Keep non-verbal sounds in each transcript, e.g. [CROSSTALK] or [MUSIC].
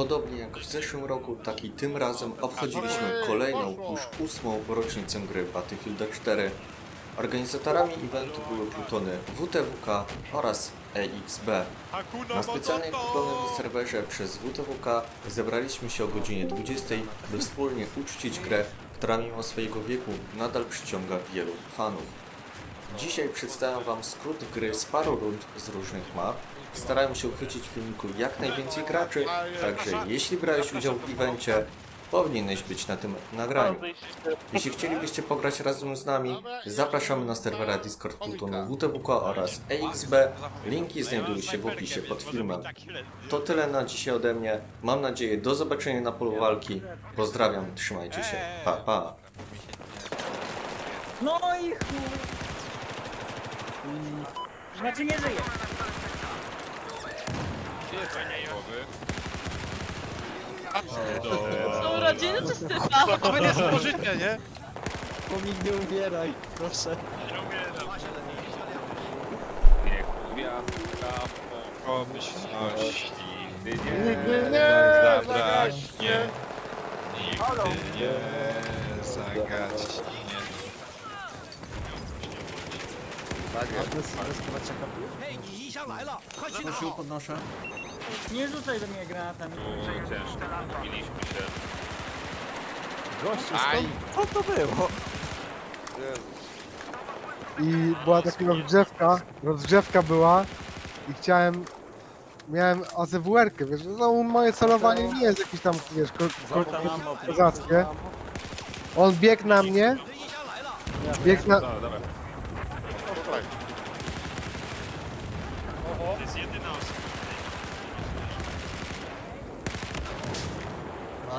Podobnie jak w zeszłym roku, tak i tym razem obchodziliśmy kolejną, już ósmą rocznicę gry Battlefield 4. Organizatorami eventu były plutony WTWK oraz EXB. Na specjalnie kupionym serwerze przez WTWK zebraliśmy się o godzinie 20, by wspólnie uczcić grę, która mimo swojego wieku nadal przyciąga wielu fanów. Dzisiaj przedstawiam Wam skrót gry z paru rund z różnych map. Starałem się uchwycić w filmiku jak najwięcej graczy, także jeśli brałeś udział w evencie, powinieneś być na tym nagraniu. Jeśli chcielibyście pograć razem z nami, zapraszamy na serwera Discord Plutonu WTWK oraz EXB. Linki znajdują się w opisie pod filmem. To tyle na dzisiaj ode mnie. Mam nadzieję do zobaczenia na polu walki. Pozdrawiam, trzymajcie się. Pa, pa. No i chuj. Mm, Znaczy nie żyje. Są urodziny czy stypa? To będzie [LAUGHS] spożycie, nie? Pomig nie umieraj, proszę. Nie chuja, pomyślności nigdy nie, Nigdy nie zabraknie. Nigdy nie zagaśnie. Prosił, podnoszę. Nie rzucaj do mnie granatami. Mieliśmy się. Gościu, Aj. skąd? Co to było? I była taka rozgrzewka, rozgrzewka była i chciałem, miałem AZWR-kę, wiesz, no moje celowanie nie jest jakieś tam, wiesz, ko, ko, ko, kozackie. On biegł na mnie, biegł na, Dobra, dobra.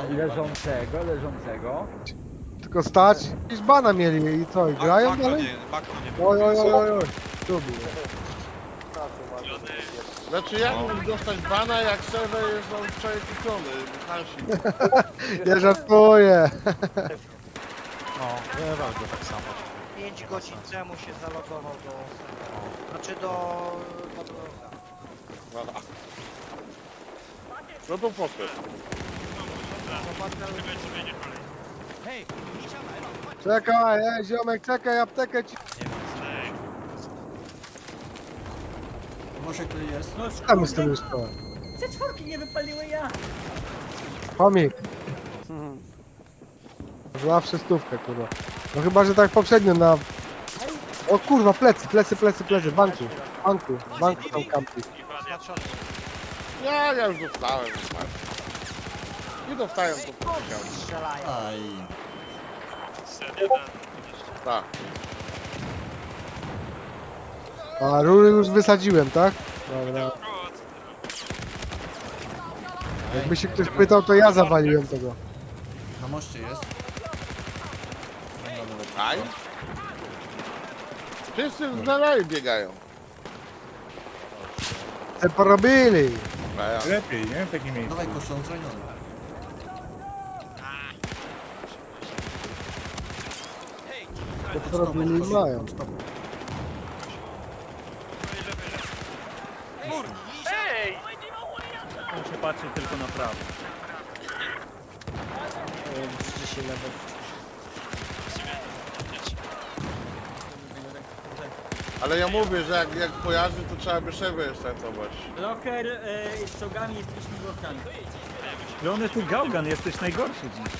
Leżącego, leżącego. tylko stać, i bana mieli i co, i grają dalej? Oj, oj, oj, oj, oj, tu było. Znaczy jak mógł dostać bana, jak serwer jest on przeekupiony, Hansi. Nie żartuję. No, nie bardzo tak samo. 5 godzin temu się zalogował do... Znaczy do... do... No to poszedł. Czekaj, ej, ziomek, czekaj, aptekę ci... Może tu jest? No Tam z tym już to. Te czwórki nie wypaliły ja. Chomik. Zawsze stówkę, kurwa. No chyba, że tak poprzednio na... O kurwa, plecy, plecy, plecy, plecy, banku, banku, banku tam kampi. Ja, ja już dostałem. tak. Nie dostałem, to powiedziałem. strzelają. Aj. Tak. A rury już wysadziłem, tak? Dobra. Jakby się ktoś pytał, to ja zawaliłem tego. Na moście jest. Aj. Wszyscy z dalej biegają. Co porobili? Lepiej, nie? W takim miejscu. Dawaj kościół, on zraniony. Co porobili mają. On się patrzy tylko na prawo. Dzisiaj level. Ale ja mówię, że jak, jak pojazdzy, to trzeba by szybę startować. Locker e, z czołgami jest śmigłowcami. Lony, ty gałgan, jesteś najgorszy dziś.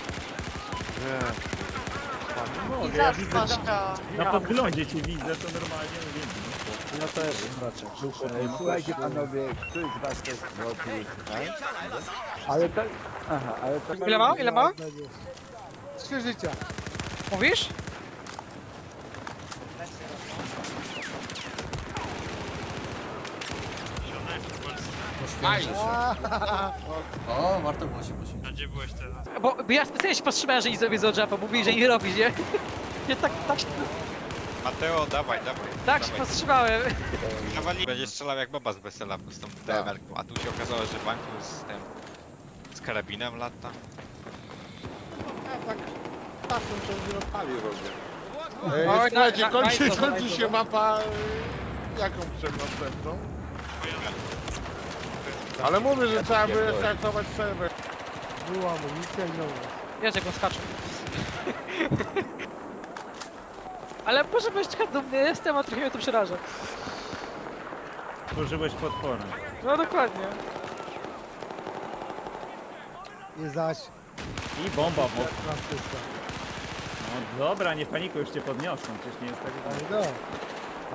Nie. I zaspaszka. Na podglądzie cię widzę, to normalnie nie wiem. Ja też raczej. E, Słuchajcie panowie, któryś z was też zrobił tutaj? Ale to... Aha, ale to... Ile ma? Ile ma? Trzy życia. Mówisz? Aj. O, warto było się poświęcić. Bo, bo ja specjalnie się powstrzymałem, że nie zrobię z bo mówili, że nie robisz, nie? [LAUGHS] Nie tak, tak, się- Mateo, dawaj, dawaj. tak się powstrzymałem. Nawali będzie strzelał jak baba z wesela z tą DMR-ką, a tu się okazało, że banku z tym... z karabinem lata. Ja tak czasem ciągle odpali robię. Oj, Ej, na- słuchajcie, na- kończy, na- kończy się mapa... y, Jaką przed następną? Ale mówię, że trzeba by restartować serwer. Była amunicja i nowa. Jest jak on skacze. Ale może być trochę dumny jestem, a trochę mnie to przeraża. Tworzyłeś potwora. No dokładnie. I zaś I bomba w francuska. No dobra, nie panikuj, już cię podniosą, przecież nie jest tak Ale no.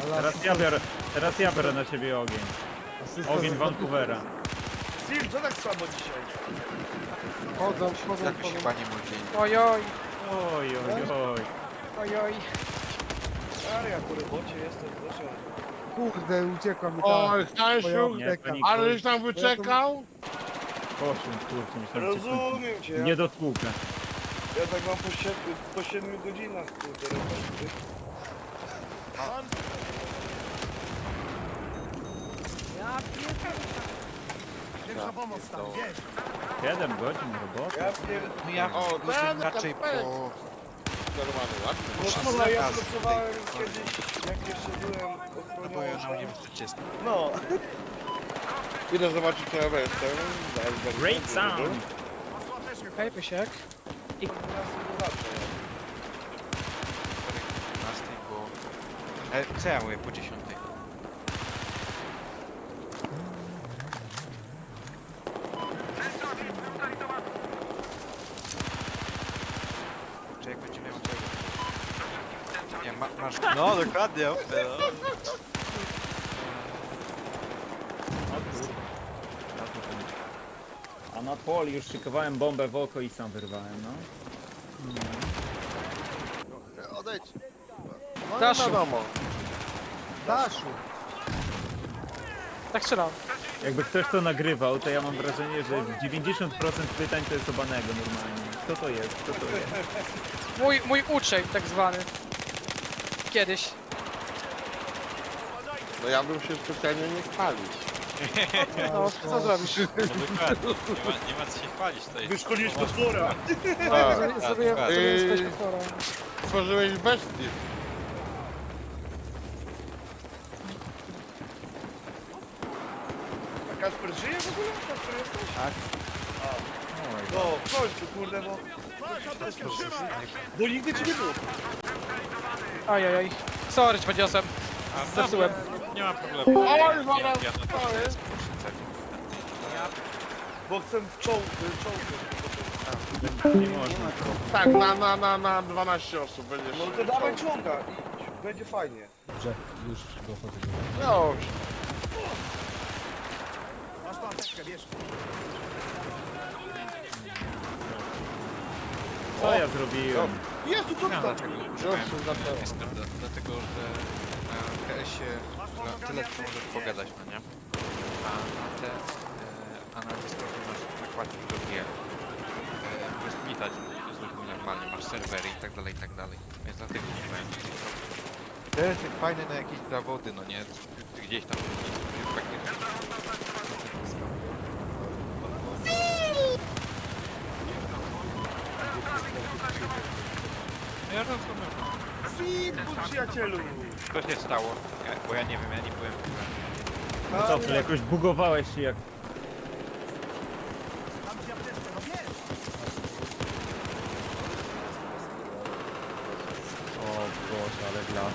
Ale Teraz ja biorę, teraz ja biorę na siebie ogień. Ogień Vancouvera. Steve, co tak słabo dzisiaj? Chodzą, chodzą, Jakoś chodzą. chyba nie mój dzień. Ojoj, Oj, oj, oj. ojoj. Aria, po robocie jestem, proszę. Kurde, uciekła mi ta... Oj, Stasiu, Nie Teka. panikuj. ale żeś tam wyczekał? Poszłem, kurczę, myślałem, że Rozumiem cię, ja, nie dotłukę. ja tak mam po 7, po 7 godzinach, kurde, roboty. Siedem godzin roboty. Ja pier... No ja O, o, ten raczej po... Normalny, ładny. No Trzy słuchaj, ja pracowałem kiedyś, jak jeszcze byłem No bo ja na ochroniarzem. uniwersytecie No, Idę zobaczyć co ja jestem. Great sound! Okej, Pysiek. zawsze. 12, bo... E, co ja mówię po 10? Czy jak będzie miał tego? Nie, ma, masz... No, dokładnie, no. Ja tu ten- A na poli już szykowałem bombę w oko i sam wyrwałem, no. Odejdź. No Daszu. nie wiadomo. Daszu! Tak strzelam. Jakby ktoś to nagrywał, to ja mam wrażenie, że 90% pytań to jest obanego normalnie. Co to jest? Co to jest? Mój, mój uczeń tak zwany. Kiedyś. No ja bym się specjalnie nie spalił. No, co zrobisz? No dokładnie, nie ma, nie ma co się chwalić, to jest... Wyszkolisz potwora! Tak. Zrobię sobie tak. zrobię Yy. coś potwora. Stworzyłeś bestię. A Kasper żyje w ogóle? Kasper jesteś? Tak. No, w końcu, kurde, bo... Bo nigdy ci nie było. Ajajaj. Sorry, ci podniosłem. Zepsułem. Nie ma problemu. Oj, Ja, zaraz ja to stoję. jest. Bo chcę w czołg, czołg. Nie można. Tak, na, na, na, na 12 osób będziesz. No to dawaj czołga będzie fajnie. No, Co ja zrobiłem? Jezu, co się zaczęło. Discorda? Dlatego, że na KS-ie tyle co możesz pogadać, no nie? A na te, e, a na Discordzie masz nakładki do gier. E, możesz splitać zwykle normalnie, masz serwery i tak dalej, i tak dalej. Więc dlatego używałem Discorda. To jest tak fajne na jakieś zawody, no nie? Gdzieś tam praktycznie. Ja rozumiem. Sweet, przyjacielu! Co się stało? Ja, bo ja nie wiem, ja nie byłem. No co, ty jakoś bugowałeś się jak... O Boże, ale glas.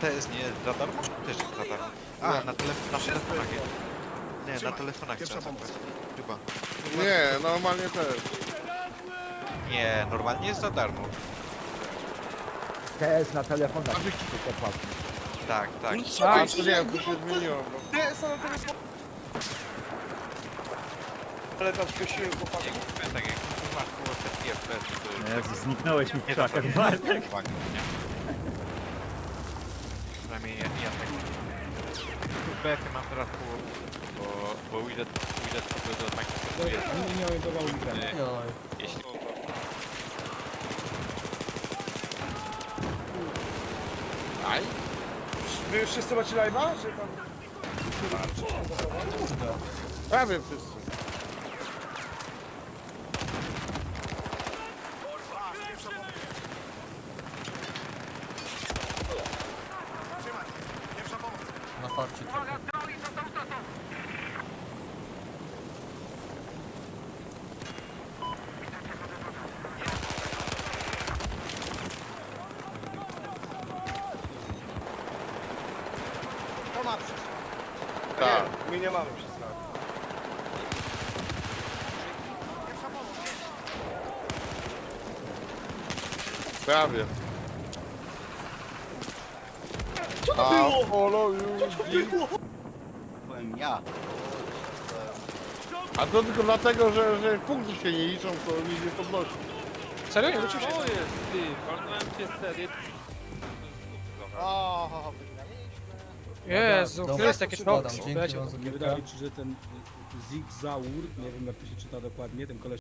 To jest nie za darmo? Też jest za darmo. A, na, telef na telefonach jest. Nie, na telefonach trzeba zapłacić. Chyba. nie, normalnie też. Nie, normalnie jest za darmo. TS na telefonach tylko płatny. Tak, tak. A to nie, to się zmieniło. Bo... Nie, są na telefon. Ale tam skosiłem chłopaki. Jak, tak jak masz było setki FPS, to. Jezu, zniknąłeś mi w Nie krzakach, tak. Bartek. Uwaga, nie? Przynajmniej ja, ja tak... Bekę mam teraz po... Bo, bo Widget, Widget w ogóle do Microsoftu jest... Nie miałem do weekend. y, Joj. Jeśli... Aj, Wy już wszyscy macie live'a? Że tam... prawie wszyscy. Ma przesłać. Tak. My nie mamy przesłania. Prawie. Co to było? Polo już Byłem ja. A to tylko dlatego, że, że punkty się nie liczą, to nic nie podnosi. Serio? Nie wrócił się? O, Jezu, Dobra, to jest takie składam. proxy. Dzięki Lecie. wam za Nie kilka. wydaje mi się, że ten Zigzaur, nie wiem jak to się czyta dokładnie, ten koleś